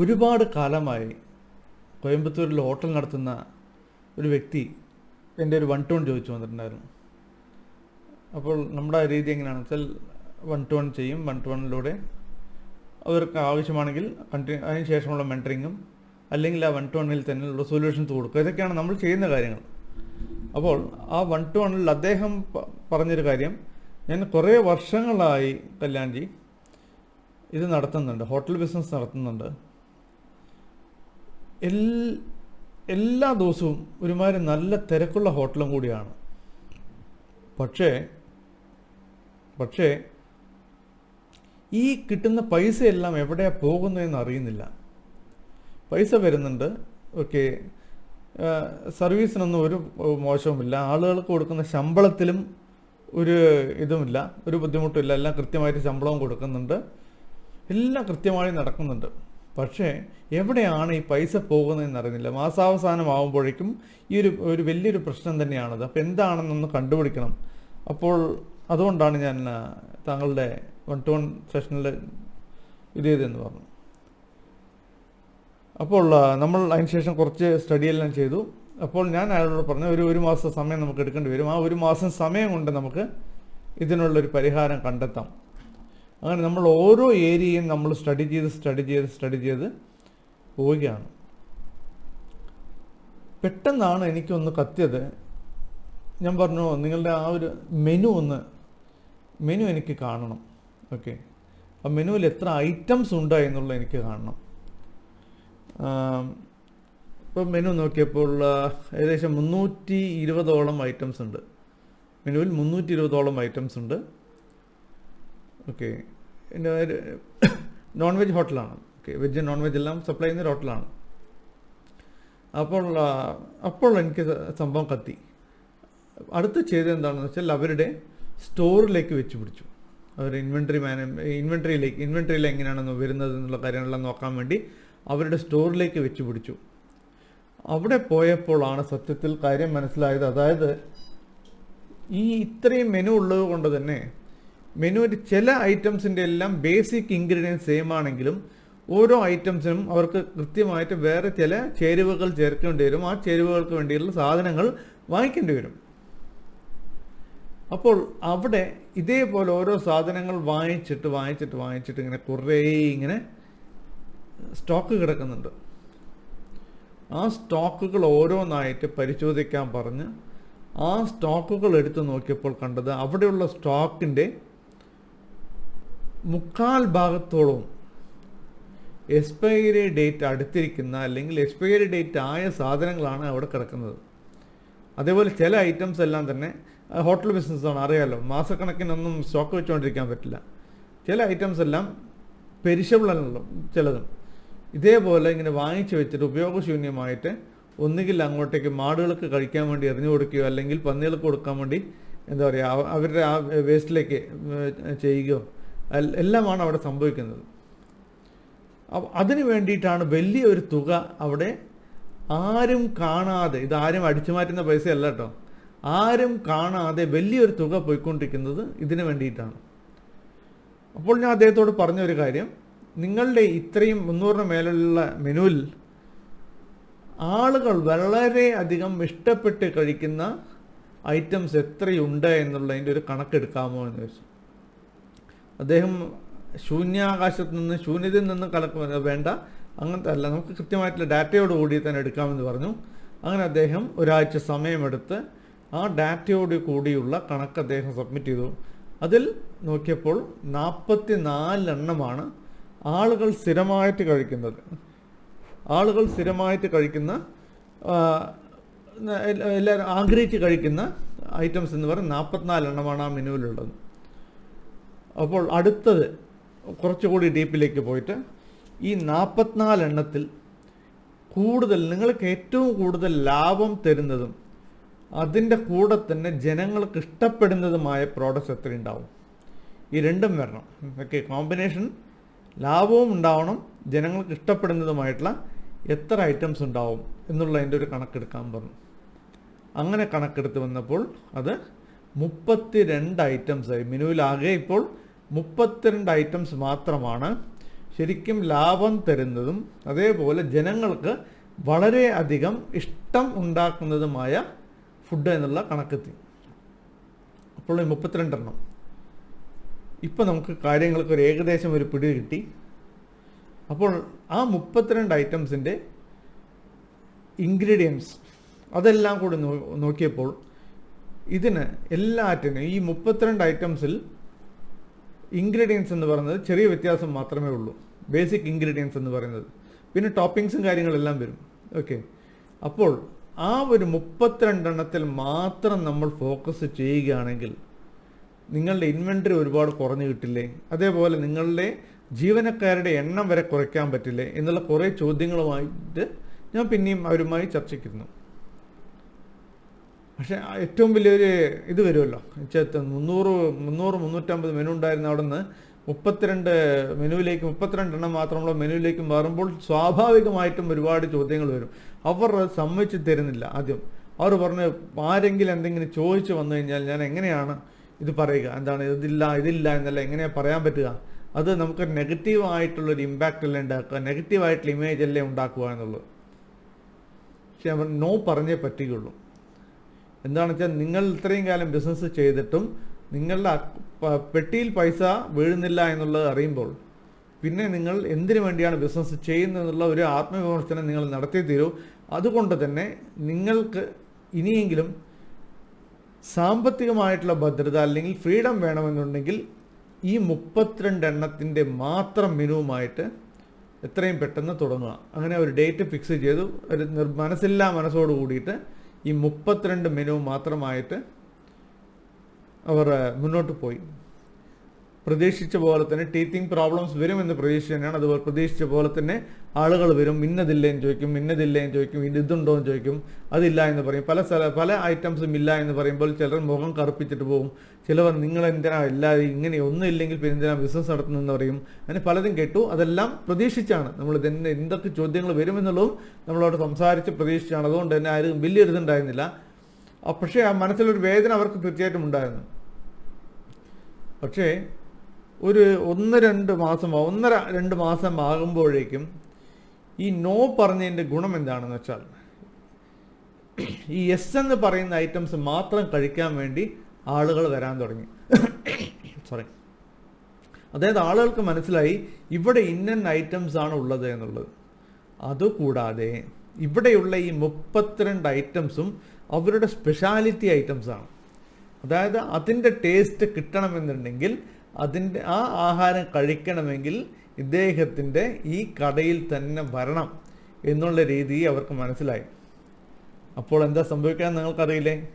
ഒരുപാട് കാലമായി കോയമ്പത്തൂരിൽ ഹോട്ടൽ നടത്തുന്ന ഒരു വ്യക്തി എന്റെ ഒരു വൺ ടോൺ ചോദിച്ചു വന്നിട്ടുണ്ടായിരുന്നു. അപ്പോൾ നമ്മുടെ രീതി എങ്ങനെയാണെന്ന് വെച്ചാൽ വൺ ടു വൺ ചെയ്യും വൺ ടു അവർക്ക് ആവശ്യമാണെങ്കിൽ കണ്ടിന്യൂ അതിന് ശേഷമുള്ള മെന്ററിങ്ങും അല്ലെങ്കിൽ ആ വൺ ടു തന്നെ തന്നെയുള്ള സൊല്യൂഷൻസ് കൊടുക്കുക ഇതൊക്കെയാണ് നമ്മൾ ചെയ്യുന്ന കാര്യങ്ങൾ. അപ്പോൾ ആ വൺ ടു അദ്ദേഹം പറഞ്ഞൊരു കാര്യം. ഞാൻ കുറേ വർഷങ്ങളായി കല്യാൺജി ഇത് നടത്തുന്നുണ്ട് ഹോട്ടൽ ബിസിനസ് നടത്തുന്നുണ്ട്. എല്ലാ ദിവസവും ഒരുമാതിരി നല്ല തിരക്കുള്ള ഹോട്ടലും കൂടിയാണ്. പക്ഷേ പക്ഷേ ഈ കിട്ടുന്ന പൈസയെല്ലാം എവിടെയാണ് പോകുന്നതെന്ന് അറിയുന്നില്ല. പൈസ വരുന്നുണ്ട് ഓക്കെ. സർവീസിനൊന്നും ഒരു മോശവുമില്ല. ആളുകൾക്ക് കൊടുക്കുന്ന ശമ്പളത്തിലും ഒരു ഇതുമില്ല ഒരു ബുദ്ധിമുട്ടുമില്ല. എല്ലാം കൃത്യമായിട്ട് ശമ്പളവും കൊടുക്കുന്നുണ്ട്. എല്ലാം കൃത്യമായി നടക്കുന്നുണ്ട്. പക്ഷേ എവിടെയാണ് ഈ പൈസ പോകുന്നതെന്ന് അറിയുന്നില്ല മാസാവസാനം ആകുമ്പോഴേക്കും ഈ ഒരു ഒരു വലിയൊരു പ്രശ്നം തന്നെയാണത്. അപ്പോൾ എന്താണെന്നൊന്ന് കണ്ടുപിടിക്കണം. അപ്പോൾ അതുകൊണ്ടാണ് ഞാൻ താങ്കളുടെ വൺ ടു വൺ സെഷനിൽ ഇത് ചെയ്തതെന്ന് പറഞ്ഞു. അപ്പോൾ നമ്മൾ അതിനുശേഷം കുറച്ച് സ്റ്റഡി എല്ലാം ചെയ്തു. അപ്പോൾ ഞാൻ അയാളോട് പറഞ്ഞു ഒരു ഒരു മാസം സമയം നമുക്ക് എടുക്കേണ്ടി വരും. ആ ഒരു മാസം സമയം കൊണ്ട് നമുക്ക് ഇതിനുള്ളൊരു പരിഹാരം കണ്ടെത്താം. അങ്ങനെ നമ്മൾ ഓരോ ഏരിയയും നമ്മൾ സ്റ്റഡി ചെയ്ത് സ്റ്റഡി ചെയ്ത് സ്റ്റഡി ചെയ്ത് പോവുകയാണ്. പെട്ടെന്നാണ് എനിക്കൊന്ന് കത്തിയത്. ഞാൻ പറഞ്ഞു നിങ്ങളുടെ ആ ഒരു മെനു ഒന്ന് മെനു എനിക്ക് കാണണം. ഓക്കെ ആ മെനുവിൽ എത്ര ഐറ്റംസ് ഉണ്ട് എന്നുള്ളത് എനിക്ക് കാണണം. ഇപ്പോൾ മെനു നോക്കിയപ്പോൾ ഏകദേശം മുന്നൂറ്റി ഇരുപതോളം ഐറ്റംസ് ഉണ്ട്. മെനുവിൽ മുന്നൂറ്റി ഇരുപതോളം ഐറ്റംസ് ഉണ്ട്. ഓക്കെ നോൺ വെജ് ഹോട്ടലാണ് ഓക്കെ വെജ് നോൺ വെജ് എല്ലാം സപ്ലൈ ചെയ്യുന്ന ഒരു ഹോട്ടലാണ് അപ്പോൾ അപ്പോൾ എനിക്ക് സംഭവം കത്തി. അടുത്ത് ചെയ്തത് എന്താണെന്ന് വെച്ചാൽ അവരുടെ സ്റ്റോറിലേക്ക് വെച്ച് പിടിച്ചു. അവർ ഇൻവെൻട്രി മാന ഇൻവെൻട്രിയിലേക്ക് ഇൻവെൻട്രിയിൽ എങ്ങനെയാണെന്ന് വരുന്നത് എന്നുള്ള കാര്യങ്ങളെല്ലാം നോക്കാൻ വേണ്ടി അവരുടെ സ്റ്റോറിലേക്ക് വെച്ച് പിടിച്ചു. അവിടെ പോയപ്പോഴാണ് സത്യത്തിൽ കാര്യം മനസ്സിലായത്. അതായത് ഈ ഇത്രയും മെനു ഉള്ളത് കൊണ്ട് തന്നെ മെനുവിന്റെ ചില ഐറ്റംസിന്റെ എല്ലാം ബേസിക് ഇൻഗ്രീഡിയൻസ് സെയിം ആണെങ്കിലും ഓരോ ഐറ്റംസിനും അവർക്ക് കൃത്യമായിട്ട് വേറെ ചില ചേരുവകൾ ചേർക്കേണ്ടി വരും. ആ ചേരുവകൾക്ക് വേണ്ടിയുള്ള സാധനങ്ങൾ വാങ്ങിക്കേണ്ടി വരും. അപ്പോൾ അവിടെ ഇതേപോലെ ഓരോ സാധനങ്ങൾ വാങ്ങിച്ചിട്ട് വാങ്ങിച്ചിട്ട് വാങ്ങിച്ചിട്ട് ഇങ്ങനെ കുറേ ഇങ്ങനെ സ്റ്റോക്ക് കിടക്കുന്നുണ്ട്. ആ സ്റ്റോക്കുകൾ ഓരോന്നായിട്ട് പരിശോധിക്കാൻ പറഞ്ഞ് ആ സ്റ്റോക്കുകൾ എടുത്തു നോക്കിയപ്പോൾ കണ്ടത് അവിടെയുള്ള സ്റ്റോക്കിന്റെ മുക്കാൽ ഭാഗത്തോളവും എക്സ്പയറി ഡേറ്റ് അടുത്തിരിക്കുന്ന അല്ലെങ്കിൽ എക്സ്പയറി ഡേറ്റ് ആയ സാധനങ്ങളാണ് അവിടെ കിടക്കുന്നത്. അതേപോലെ ചില ഐറ്റംസ് എല്ലാം തന്നെ ഹോട്ടൽ ബിസിനസ്സാണ്. അറിയാലോ മാസക്കണക്കിനൊന്നും സ്റ്റോക്ക് വെച്ചുകൊണ്ടിരിക്കാൻ പറ്റില്ല. ചില ഐറ്റംസ് എല്ലാം പെരിഷബിൾ അല്ലല്ലോ ചിലതും. ഇതേപോലെ ഇങ്ങനെ വാങ്ങിച്ചു വെച്ചിട്ട് ഉപയോഗശൂന്യമായിട്ട് ഒന്നുകിൽ അങ്ങോട്ടേക്ക് മാടുകൾക്ക് കഴിക്കാൻ വേണ്ടി എറിഞ്ഞു കൊടുക്കുകയോ അല്ലെങ്കിൽ പന്നികൾക്ക് കൊടുക്കാൻ വേണ്ടി എന്താ പറയുക അവരുടെ ആ വേസ്റ്റിലേക്ക് ചെയ്യുകയോ എല്ലാമാണ് അവിടെ സംഭവിക്കുന്നത്. അതിനു വേണ്ടിയിട്ടാണ് വലിയൊരു തുക അവിടെ ആരും കാണാതെ ഇത് ആരും അടിച്ചു മാറ്റുന്ന പൈസയല്ല കേട്ടോ ആരും കാണാതെ വലിയൊരു തുക പോയിക്കൊണ്ടിരിക്കുന്നത് ഇതിനു വേണ്ടിയിട്ടാണ്. അപ്പോൾ ഞാൻ അദ്ദേഹത്തോട് പറഞ്ഞ ഒരു കാര്യം നിങ്ങളുടെ ഇത്രയും മുന്നൂറിന് മേലുള്ള മെനുവിൽ ആളുകൾ വളരെ അധികം ഇഷ്ടപ്പെട്ട് കഴിക്കുന്ന ഐറ്റംസ് എത്രയുണ്ട് എന്നുള്ളതിന്റെ ഒരു കണക്കെടുക്കാമോ എന്ന് ചോദിച്ചു. അദ്ദേഹം ശൂന്യാകാശത്ത് നിന്ന് ശൂന്യതയിൽ നിന്ന് കലക്ക് വേണ്ട. അങ്ങനത്തെ അല്ല നമുക്ക് കൃത്യമായിട്ടുള്ള ഡാറ്റയോട് കൂടി തന്നെ എടുക്കാമെന്ന് പറഞ്ഞു. അങ്ങനെ അദ്ദേഹം ഒരാഴ്ച സമയമെടുത്ത് ആ ഡാറ്റയോട് കൂടിയുള്ള കണക്ക് അദ്ദേഹം സബ്മിറ്റ് ചെയ്തു. അതിൽ നോക്കിയപ്പോൾ നാൽപ്പത്തി നാലെണ്ണമാണ് ആളുകൾ സ്ഥിരമായിട്ട് കഴിക്കുന്നത്. ആളുകൾ സ്ഥിരമായിട്ട് കഴിക്കുന്ന എല്ലാ- എല്ലാവരും ആഗ്രഹിച്ച് കഴിക്കുന്ന ഐറ്റംസ് എന്ന് പറയുന്നത് നാൽപ്പത്തിനാല് എണ്ണമാണ് ആ മെനുവിലുള്ളത്. അപ്പോൾ അടുത്തത് കുറച്ചുകൂടി ഡീപ്പിലേക്ക് പോയിട്ട് ഈ നാൽപ്പത്തിനാല് എണ്ണത്തിൽ കൂടുതൽ നിങ്ങൾക്ക് ഏറ്റവും കൂടുതൽ ലാഭം തരുന്നതും അതിന്റെ കൂടെ തന്നെ ജനങ്ങൾക്ക് ഇഷ്ടപ്പെടുന്നതുമായ പ്രോഡക്റ്റ്സ് എത്ര ഉണ്ടാവും ഈ രണ്ടും വരണം. ഓക്കെ കോമ്പിനേഷൻ ലാഭവും ഉണ്ടാവണം ജനങ്ങൾക്ക് ഇഷ്ടപ്പെടുന്നതുമായിട്ടുള്ള എത്ര ഐറ്റംസ് ഉണ്ടാവും എന്നുള്ളതിന്റെ ഒരു കണക്കെടുക്കാൻ പറഞ്ഞു. അങ്ങനെ കണക്കെടുത്ത് വന്നപ്പോൾ അത് മുപ്പത്തി രണ്ട് ഐറ്റംസായി മെനുവിലാകെ ഇപ്പോൾ മുപ്പത്തിരണ്ട് ഐറ്റംസ് മാത്രമാണ് ശരിക്കും ലാഭം തരുന്നതും അതേപോലെ ജനങ്ങൾക്ക് വളരെയധികം ഇഷ്ടം ഉണ്ടാക്കുന്നതുമായ ഫുഡ് എന്നുള്ള കണക്കെത്തി. അപ്പോൾ മുപ്പത്തിരണ്ടെണ്ണം ഇപ്പം നമുക്ക് കാര്യങ്ങൾക്ക് ഒരു ഏകദേശം ഒരു പിടി കിട്ടി. അപ്പോൾ ആ മുപ്പത്തിരണ്ട് ഐറ്റംസിന്റെ ഇൻഗ്രീഡിയൻസ് അതെല്ലാം കൂടി നോക്കിയപ്പോൾ ഇതിന് എല്ലാറ്റിനും ഈ മുപ്പത്തിരണ്ട് ഐറ്റംസിൽ ഇൻഗ്രീഡിയൻസ് എന്ന് പറയുന്നത് ചെറിയ വ്യത്യാസം മാത്രമേ ഉള്ളൂ. ബേസിക് ഇൻഗ്രീഡിയൻസ് എന്ന് പറയുന്നത്. പിന്നെ ടോപ്പിങ്സും കാര്യങ്ങളെല്ലാം വരും. ഓക്കെ അപ്പോൾ ആ ഒരു മുപ്പത്തിരണ്ടെണ്ണത്തിൽ മാത്രം നമ്മൾ ഫോക്കസ് ചെയ്യുകയാണെങ്കിൽ നിങ്ങളുടെ ഇൻവെന്ററി ഒരുപാട് കുറഞ്ഞു കിട്ടില്ലേ? അതേപോലെ നിങ്ങളുടെ ജീവനക്കാരുടെ എണ്ണം വരെ കുറയ്ക്കാൻ പറ്റില്ലേ? എന്നുള്ള കുറേ ചോദ്യങ്ങളുമായിട്ട് ഞാൻ പിന്നെയും അവരുമായി ചർച്ചയ്ക്കിരുന്നു പക്ഷേ ഏറ്റവും വലിയൊരു ഇത് വരുമല്ലോ. വെച്ചാൽ മുന്നൂറ് മുന്നൂറ് മുന്നൂറ്റമ്പത് മെനു ഉണ്ടായിരുന്ന അവിടെ നിന്ന് മുപ്പത്തിരണ്ട് മെനുവിലേക്ക് മുപ്പത്തിരണ്ടെണ്ണം മാത്രമുള്ള മെനുവിലേക്ക് മാറുമ്പോൾ സ്വാഭാവികമായിട്ടും ഒരുപാട് ചോദ്യങ്ങൾ വരും. അവർ സമ്മതിച്ച് തരുന്നില്ല ആദ്യം. അവർ പറഞ്ഞ് ആരെങ്കിലും എന്തെങ്കിലും ചോദിച്ചു വന്നു കഴിഞ്ഞാൽ ഞാൻ എങ്ങനെയാണ് ഇത് പറയുക? എന്താണ് ഇതില്ല ഇതില്ല എന്നല്ല എങ്ങനെയാണ് പറയാൻ പറ്റുക? അത് നമുക്ക് നെഗറ്റീവ് ആയിട്ടുള്ളൊരു ഇമ്പാക്റ്റ് അല്ലേ ഉണ്ടാക്കുക? നെഗറ്റീവ് ആയിട്ടുള്ള ഇമേജ് അല്ലേ ഉണ്ടാക്കുക എന്നുള്ളത്. പക്ഷെ അവർ നോ പറഞ്ഞേ പറ്റുകയുള്ളൂ. എന്താണെന്ന് വെച്ചാൽ നിങ്ങൾ ഇത്രയും കാലം ബിസിനസ് ചെയ്തിട്ടും നിങ്ങളുടെ പെട്ടിയിൽ പൈസ വീഴുന്നില്ല എന്നുള്ളത് അറിയുമ്പോൾ പിന്നെ നിങ്ങൾ എന്തിനു വേണ്ടിയാണ് ബിസിനസ് ചെയ്യുന്നതെന്നുള്ള ഒരു ആത്മവിമർശനം നിങ്ങൾ നടത്തി തീരൂ. അതുകൊണ്ട് തന്നെ നിങ്ങൾക്ക് ഇനിയെങ്കിലും സാമ്പത്തികമായിട്ടുള്ള ഭദ്രത അല്ലെങ്കിൽ ഫ്രീഡം വേണമെന്നുണ്ടെങ്കിൽ ഈ മുപ്പത്തിരണ്ട് എണ്ണത്തിന്റെ മാത്രം മെനുവുമായിട്ട് എത്രയും പെട്ടെന്ന് തുടങ്ങുക. അങ്ങനെ ഒരു ഡേറ്റ് ഫിക്സ് ചെയ്തു. ഒരു മനസ്സില്ലാ മനസ്സോട് കൂടിയിട്ട് ഈ മുപ്പത്തിരണ്ട് മെനു മാത്രമായിട്ട് അവർ ഏഹ്, മുന്നോട്ട് പോയി. പ്രതീക്ഷിച്ച പോലെ തന്നെ ടീത്തിങ് പ്രോബ്ലംസ് വരുമെന്ന് പ്രതീക്ഷിച്ച് തന്നെയാണ് അതുപോലെ പ്രതീക്ഷിച്ച പോലെ തന്നെ ആളുകൾ വരും. ഇന്നതില്ലേന്ന് ചോദിക്കും ഇന്നതില്ലേന്ന് ചോദിക്കും ഇത് ഇതുണ്ടോ എന്ന് ചോദിക്കും. അതില്ല എന്ന് പറയും. പല സ്ഥല പല ഐറ്റംസും ഇല്ല എന്ന് പറയുമ്പോൾ ചിലർ മുഖം കറുപ്പിച്ചിട്ട് പോകും ചിലവർ നിങ്ങൾ എന്തിനാ ഇല്ല ഇങ്ങനെ ഒന്നും ഇല്ലെങ്കിൽ പിന്നെ എന്തിനാ ബിസിനസ് നടത്തുന്നതെന്ന് പറയും. അങ്ങനെ പലതും കേട്ടു. അതെല്ലാം പ്രതീക്ഷിച്ചാണ്. നമ്മൾ ഇതെന്നെ എന്തൊക്കെ ചോദ്യങ്ങൾ വരുമെന്നുള്ളതും നമ്മളോട് സംസാരിച്ച് പ്രതീക്ഷിച്ചാണ്. അതുകൊണ്ട് തന്നെ ആരും വലിയ ഇതുണ്ടായിരുന്നില്ല പക്ഷേ ആ മനസ്സിലൊരു വേദന അവർക്ക് തീർച്ചയായിട്ടും ഉണ്ടായിരുന്നു. പക്ഷേ ഒരു ഒന്ന് രണ്ട് മാസം ഒന്നര രണ്ട് മാസം ആകുമ്പോഴേക്കും ഈ നോ പറഞ്ഞതിന്റെ ഗുണം എന്താണെന്ന് വെച്ചാൽ ഈ എസ് എന്ന് പറയുന്ന ഐറ്റംസ് മാത്രം കഴിക്കാൻ വേണ്ടി ആളുകൾ വരാൻ തുടങ്ങി. സോറി അതായത് ആളുകൾക്ക് മനസ്സിലായി ഇവിടെ ഇന്ന ഐറ്റംസ് ആണ് ഉള്ളത് എന്നുള്ളത്. അതുകൂടാതെ ഇവിടെയുള്ള ഈ മുപ്പത്തിരണ്ട് ഐറ്റംസും അവരുടെ സ്പെഷ്യാലിറ്റി ഐറ്റംസ് ആണ്. അതായത് അതിന്റെ ടേസ്റ്റ് കിട്ടണമെന്നുണ്ടെങ്കിൽ അതിന്റെ ആ ആഹാരം കഴിക്കണമെങ്കിൽ ഇദ്ദേഹത്തിന്റെ ഈ കടയിൽ തന്നെ വരണം എന്നുള്ള രീതി അവർക്ക് മനസ്സിലായി. അപ്പോൾ എന്താ സംഭവിക്കാൻ നിങ്ങൾക്കറിയില്ലേ?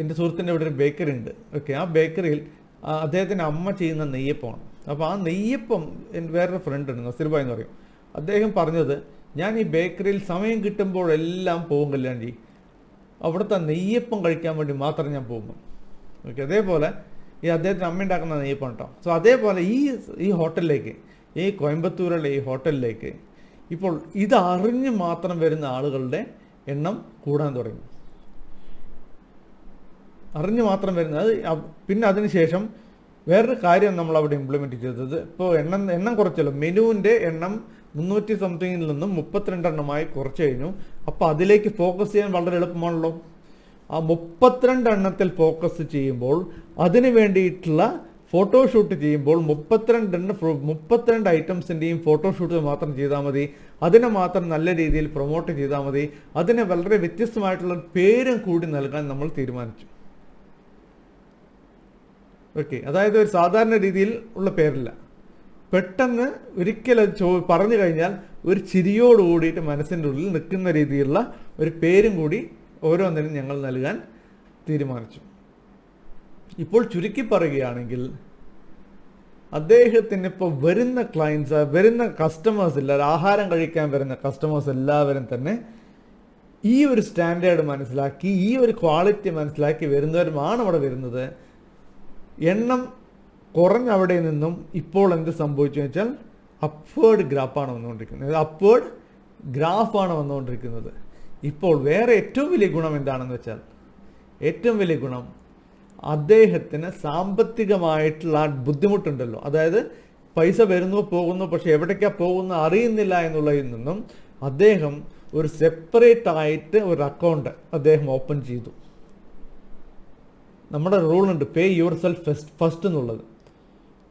എന്റെ സുഹൃത്തിന്റെ ഇവിടെ ഒരു ബേക്കറി ഉണ്ട്. ഓക്കെ ആ ബേക്കറിയിൽ അദ്ദേഹത്തിന്റെ അമ്മ ചെയ്യുന്ന നെയ്യപ്പമാണ്. അപ്പോൾ ആ നെയ്യപ്പം എന്റെ വേറൊരു ഫ്രണ്ട് ഉണ്ട് നസീർബായ് എന്ന് പറയും. അദ്ദേഹം പറഞ്ഞത് ഞാൻ ഈ ബേക്കറിയിൽ സമയം കിട്ടുമ്പോഴെല്ലാം പോകും കല്യാൺജി അവിടുത്തെ നെയ്യപ്പം കഴിക്കാൻ വേണ്ടി മാത്രം ഞാൻ പോകുന്നു. ഓക്കെ അതേപോലെ ഈ അദ്ദേഹത്തിന് അമ്മ ഉണ്ടാക്കുന്ന നെയ്യപ്പം കേട്ടോ. സോ അതേപോലെ ഈ ഈ ഹോട്ടലിലേക്ക് ഈ കോയമ്പത്തൂരുള്ള ഈ ഹോട്ടലിലേക്ക് ഇപ്പോൾ ഇതറിഞ്ഞ് മാത്രം വരുന്ന ആളുകളുടെ എണ്ണം കൂടാൻ തുടങ്ങി. അറിഞ്ഞ് മാത്രം വരുന്നത് പിന്നെ അതിനുശേഷം വേറൊരു കാര്യം നമ്മൾ അവിടെ ഇംപ്ലിമെന്റ് ചെയ്തത്. ഇപ്പോൾ എണ്ണം എണ്ണം കുറച്ചല്ലോ. മെനുവിന്റെ എണ്ണം മുന്നൂറ്റി സംതിങ്ങിൽ നിന്നും മുപ്പത്തിരണ്ടെണ്ണമായി കുറച്ച് കഴിഞ്ഞു. അപ്പോൾ അതിലേക്ക് ഫോക്കസ് ചെയ്യാൻ വളരെ എളുപ്പമാണല്ലോ. ആ മുപ്പത്തിരണ്ട് എണ്ണത്തിൽ ഫോക്കസ് ചെയ്യുമ്പോൾ അതിന് വേണ്ടിയിട്ടുള്ള ഫോട്ടോഷൂട്ട് ചെയ്യുമ്പോൾ മുപ്പത്തിരണ്ട് എണ്ണ മുപ്പത്തിരണ്ട് ഐറ്റംസിന്റെയും ഫോട്ടോഷൂട്ട് മാത്രം ചെയ്താൽ മതി. അതിനെ മാത്രം നല്ല രീതിയിൽ പ്രൊമോട്ട് ചെയ്താൽ മതി. അതിനെ വളരെ വ്യത്യസ്തമായിട്ടുള്ള പേരും കൂടി നൽകാൻ നമ്മൾ തീരുമാനിച്ചു. ഓക്കെ അതായത് ഒരു സാധാരണ രീതിയിൽ ഉള്ള പേരല്ല. പെട്ടെന്ന് ഒരിക്കലും ചോ പറഞ്ഞു കഴിഞ്ഞാൽ ഒരു ചിരിയോട് കൂടിയിട്ട് മനസ്സിന്റെ ഉള്ളിൽ നിൽക്കുന്ന രീതിയിലുള്ള ഒരു പേരും കൂടി ഓരോന്നിനും ഞങ്ങൾ നൽകാൻ തീരുമാനിച്ചു. ഇപ്പോൾ ചുരുക്കി പറയുകയാണെങ്കിൽ അദ്ദേഹത്തിന് ഇപ്പോൾ വരുന്ന ക്ലയൻസ് വരുന്ന കസ്റ്റമേഴ്സ് എല്ലാവരും ആഹാരം കഴിക്കാൻ വരുന്ന കസ്റ്റമേഴ്സ് എല്ലാവരും തന്നെ ഈ ഒരു സ്റ്റാൻഡേർഡ് മനസ്സിലാക്കി ഈ ഒരു ക്വാളിറ്റി മനസ്സിലാക്കി വരുന്നവരുമാണ് അവിടെ വരുന്നത്. എണ്ണം കുറഞ്ഞ അവിടെ നിന്നും ഇപ്പോൾ എന്ത് സംഭവിച്ചു വെച്ചാൽ അപ്വേർഡ് ഗ്രാഫാണ് വന്നുകൊണ്ടിരിക്കുന്നത്. അപ്വേർഡ് ഗ്രാഫാണ് വന്നുകൊണ്ടിരിക്കുന്നത്. ഇപ്പോൾ വേറെ ഏറ്റവും വലിയ ഗുണം എന്താണെന്ന് വെച്ചാൽ ഏറ്റവും വലിയ ഗുണം അദ്ദേഹത്തിന് സാമ്പത്തികമായിട്ടുള്ള ബുദ്ധിമുട്ടുണ്ടല്ലോ. അതായത് പൈസ വരുന്നു പോകുന്നു പക്ഷെ എവിടേക്കാ പോകുന്നു അറിയുന്നില്ല എന്നുള്ളതിൽ നിന്നും അദ്ദേഹം ഒരു സെപ്പറേറ്റ് ആയിട്ട് ഒരു അക്കൗണ്ട് അദ്ദേഹം ഓപ്പൺ ചെയ്തു. നമ്മുടെ റൂൾ ഉണ്ട് pay yourself first first എന്നുള്ളത്.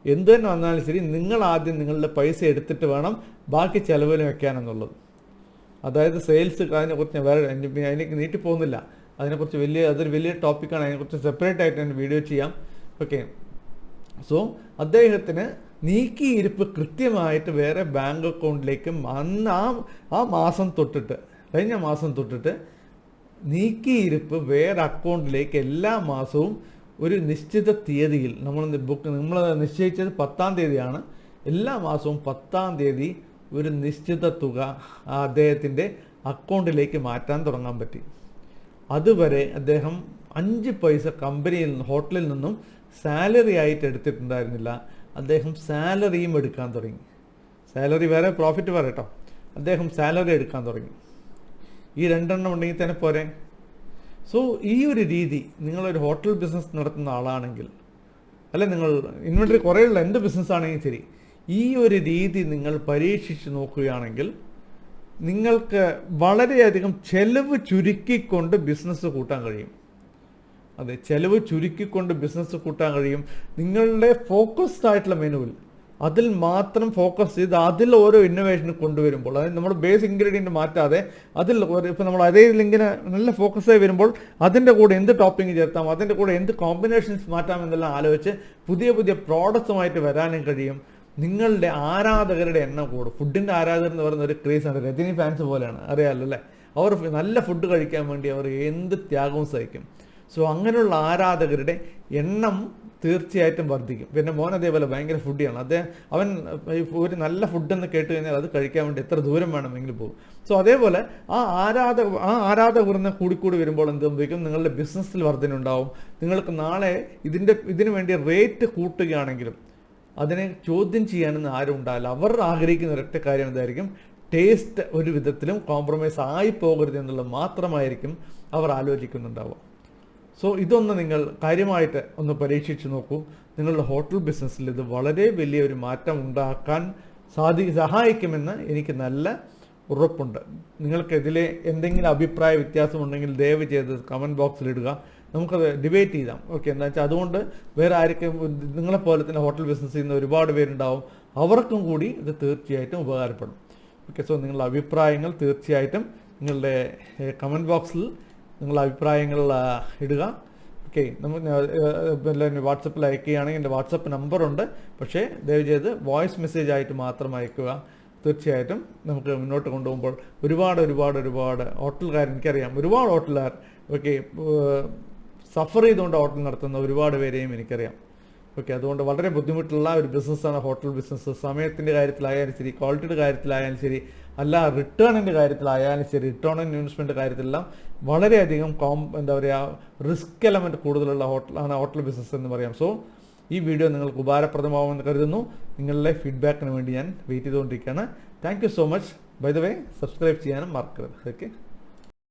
എന്ത് തന്നെ വന്നാലും ശരി നിങ്ങൾ ആദ്യം നിങ്ങളുടെ പൈസ എടുത്തിട്ട് വേണം ബാക്കി ചിലവിന് വെക്കാനെന്നുള്ളത് അതായത് സെയിൽസ് അതിനെക്കുറിച്ച് വേറെ അതിലേക്ക് നീട്ടി പോകുന്നില്ല അതിനെക്കുറിച്ച് വലിയ അതൊരു വലിയ ടോപ്പിക്കാണ് അതിനെക്കുറിച്ച് സെപ്പറേറ്റ് ആയിട്ട് ഞാൻ വീഡിയോ ചെയ്യാം. ഓക്കെ സോ അദ്ദേഹത്തിന് നീക്കിയിരിപ്പ് കൃത്യമായിട്ട് വേറെ ബാങ്ക് അക്കൗണ്ടിലേക്ക് അന്ന് ആ ആ മാസം തൊട്ടിട്ട് കഴിഞ്ഞ മാസം തൊട്ടിട്ട് നീക്കിയിരിപ്പ് വേറെ അക്കൗണ്ടിലേക്ക് എല്ലാ മാസവും ഒരു നിശ്ചിത തീയതിയിൽ നമ്മൾ ബുക്ക് നമ്മൾ നിശ്ചയിച്ചത് പത്താം തീയതിയാണ്. എല്ലാ മാസവും പത്താം തീയതി ഒരു നിശ്ചിത തുക അദ്ദേഹത്തിന്റെ അക്കൗണ്ടിലേക്ക് മാറ്റാൻ തുടങ്ങാൻ പറ്റി. അതുവരെ അദ്ദേഹം അഞ്ച് പൈസ കമ്പനിയിൽ നിന്ന് ഹോട്ടലിൽ നിന്നും സാലറി ആയിട്ട് എടുത്തിട്ടുണ്ടായിരുന്നില്ല. അദ്ദേഹം സാലറിയും എടുക്കാൻ തുടങ്ങി. സാലറി വേറെ പ്രോഫിറ്റ് വേറെ കേട്ടോ. അദ്ദേഹം സാലറി എടുക്കാൻ തുടങ്ങി. ഈ രണ്ടെണ്ണം ഉണ്ടെങ്കിൽ തന്നെ പോരെ. സോ ഈ ഒരു രീതി നിങ്ങളൊരു ഹോട്ടൽ ബിസിനസ് നടത്തുന്ന ആളാണെങ്കിൽ അല്ലെ നിങ്ങൾ ഇൻവെന്ററി കുറേ ഉള്ള എന്ത് ബിസിനസ് ആണെങ്കിലും ശരി ഈ ഒരു രീതി നിങ്ങൾ പരീക്ഷിച്ച് നോക്കുകയാണെങ്കിൽ നിങ്ങൾക്ക് വളരെയധികം ചെലവ് ചുരുക്കിക്കൊണ്ട് ബിസിനസ് കൂട്ടാൻ കഴിയും. അതെ ചെലവ് ചുരുക്കിക്കൊണ്ട് ബിസിനസ് കൂട്ടാൻ കഴിയും. നിങ്ങളുടെ ഫോക്കസ്ഡ് ആയിട്ടുള്ള മെനുവിൽ അതിൽ മാത്രം ഫോക്കസ് ചെയ്ത് അതിൽ ഓരോ ഇന്നോവേഷൻ കൊണ്ടുവരുമ്പോൾ അതായത് നമ്മൾ ബേസ് ഇൻഗ്രീഡിയന്റ് മാറ്റാതെ അതിൽ ഇപ്പോൾ നമ്മൾ അതേ ലിങ്കിന് നല്ല ഫോക്കസ് ആയി വരുമ്പോൾ അതിന്റെ കൂടെ എന്ത് ടോപ്പിംഗ് ചേർത്താം അതിന്റെ കൂടെ എന്ത് കോമ്പിനേഷൻസ് മാറ്റാം എന്നെല്ലാം ആലോചിച്ച് പുതിയ പുതിയ പ്രോഡക്റ്റ്സുമായിട്ട് വരാനും കഴിയും. നിങ്ങളുടെ ആരാധകരുടെ എണ്ണം കൂടും. ഫുഡിന്റെ ആരാധകർ എന്ന് പറയുന്ന ഒരു ക്രേസാണ് രജനി ഫാൻസ് പോലെയാണ്. അറിയാമല്ലോ അല്ലേ? അവർ നല്ല ഫുഡ് കഴിക്കാൻ വേണ്ടി അവർ എന്ത് ത്യാഗവും സഹിക്കും. സോ അങ്ങനെയുള്ള ആരാധകരുടെ എണ്ണം തീർച്ചയായിട്ടും വർദ്ധിക്കും. പിന്നെ മോൻ അതേപോലെ ഭയങ്കര ഫുഡിയാണ് അദ്ദേഹം അവൻ ഒരു നല്ല ഫുഡെന്ന് കേട്ട് കഴിഞ്ഞാൽ അത് കഴിക്കാൻ വേണ്ടി എത്ര ദൂരം വേണമെങ്കിലും പോകും. സോ അതേപോലെ ആ ആരാധക ആ ആരാധകർ എന്ന് കൂടിക്കൂടി വരുമ്പോൾ എന്ത് സംഭവിക്കും? നിങ്ങളുടെ ബിസിനസ്സിൽ വർധന ഉണ്ടാവും നിങ്ങൾക്ക് നാളെ ഇതിന്റെ ഇതിനു വേണ്ടി റേറ്റ് കൂട്ടുകയാണെങ്കിലും അതിനെ ചോദ്യം ചെയ്യാനൊന്നും ആരും ഉണ്ടാവില്ല. അവർ ആഗ്രഹിക്കുന്ന ഒരൊറ്റ കാര്യം എന്തായിരിക്കും? ടേസ്റ്റ് ഒരു വിധത്തിലും കോംപ്രമൈസ് ആയി പോകരുത് എന്നുള്ളത് മാത്രമായിരിക്കും അവർ ആലോചിക്കുന്നുണ്ടാവുക. സോ ഇതൊന്ന് നിങ്ങൾ കാര്യമായിട്ട് ഒന്ന് പരീക്ഷിച്ച് നോക്കൂ. നിങ്ങളുടെ ഹോട്ടൽ ബിസിനസ്സിൽ ഇത് വളരെ വലിയൊരു മാറ്റം ഉണ്ടാക്കാൻ സാധി സഹായിക്കുമെന്ന് എനിക്ക് നല്ല ഉറപ്പുണ്ട്. നിങ്ങൾക്ക് ഇതിലെ എന്തെങ്കിലും അഭിപ്രായ വ്യത്യാസമുണ്ടെങ്കിൽ ദയവ് ചെയ്ത് കമന്റ് ബോക്സിൽ ഇടുക. നമുക്കത് ഡിബേറ്റ് ചെയ്താം. ഓക്കെ എന്താ വെച്ചാൽ അതുകൊണ്ട് വേറെ ആർക്കും നിങ്ങളെപ്പോലെ തന്നെ ഹോട്ടൽ ബിസിനസ് ചെയ്യുന്ന ഒരുപാട് പേരുണ്ടാവും. അവർക്കും കൂടി ഇത് തീർച്ചയായിട്ടും ഉപകാരപ്പെടും. ഓക്കെ സോ നിങ്ങളുടെ അഭിപ്രായങ്ങൾ തീർച്ചയായിട്ടും നിങ്ങളുടെ കമന്റ് ബോക്സിൽ നിങ്ങളുടെ അഭിപ്രായങ്ങൾ ഇടുക. ഓക്കെ നമ്മൾ പിന്നെ വാട്സപ്പിൽ അയക്കുകയാണെങ്കിൽ എന്റെ വാട്സപ്പ് നമ്പറുണ്ട് പക്ഷേ ദയവ് ചെയ്ത് വോയിസ് മെസ്സേജ് ആയിട്ട് മാത്രം അയക്കുക. തീർച്ചയായിട്ടും നമുക്ക് മുന്നോട്ട് കൊണ്ടുപോകുമ്പോൾ ഒരുപാട് ഒരുപാട് ഒരുപാട് ഹോട്ടലുകാർ എനിക്കറിയാം. ഒരുപാട് ഹോട്ടലുകാർ ഓക്കെ സഫർ ചെയ്തുകൊണ്ട് ഹോട്ടൽ നടത്തുന്ന ഒരുപാട് പേരെയും എനിക്കറിയാം. ഓക്കെ അതുകൊണ്ട് വളരെ ബുദ്ധിമുട്ടുള്ള ഒരു ബിസിനസ്സാണ് ഹോട്ടൽ ബിസിനസ് സമയത്തിന്റെ കാര്യത്തിലായാലും ശരി ക്വാളിറ്റിയുടെ കാര്യത്തിലായാലും ശരി അല്ല റിട്ടേണിന്റെ കാര്യത്തിലായാലും ശരി റിട്ടേൺ ഓൺ ഇൻവെസ്റ്റ്മെന്റ് കാര്യത്തിലെല്ലാം വളരെയധികം കോം എന്താ പറയുക റിസ്ക് എലമെന്റ് കൂടുതലുള്ള ഹോട്ടലാണ് ഹോട്ടൽ ബിസിനസ് എന്ന് പറയാം. സോ ഈ വീഡിയോ നിങ്ങൾക്ക് ഉപകാരപ്രദമാവുമെന്ന് കരുതുന്നു. നിങ്ങളുടെ ഫീഡ്ബാക്കിന് വേണ്ടി ഞാൻ വെയിറ്റ് ചെയ്തുകൊണ്ടിരിക്കുകയാണ്. Thank so much. Bye the way subscribe ചെയ്യാനും മറക്കരുത്. ഓക്കെ?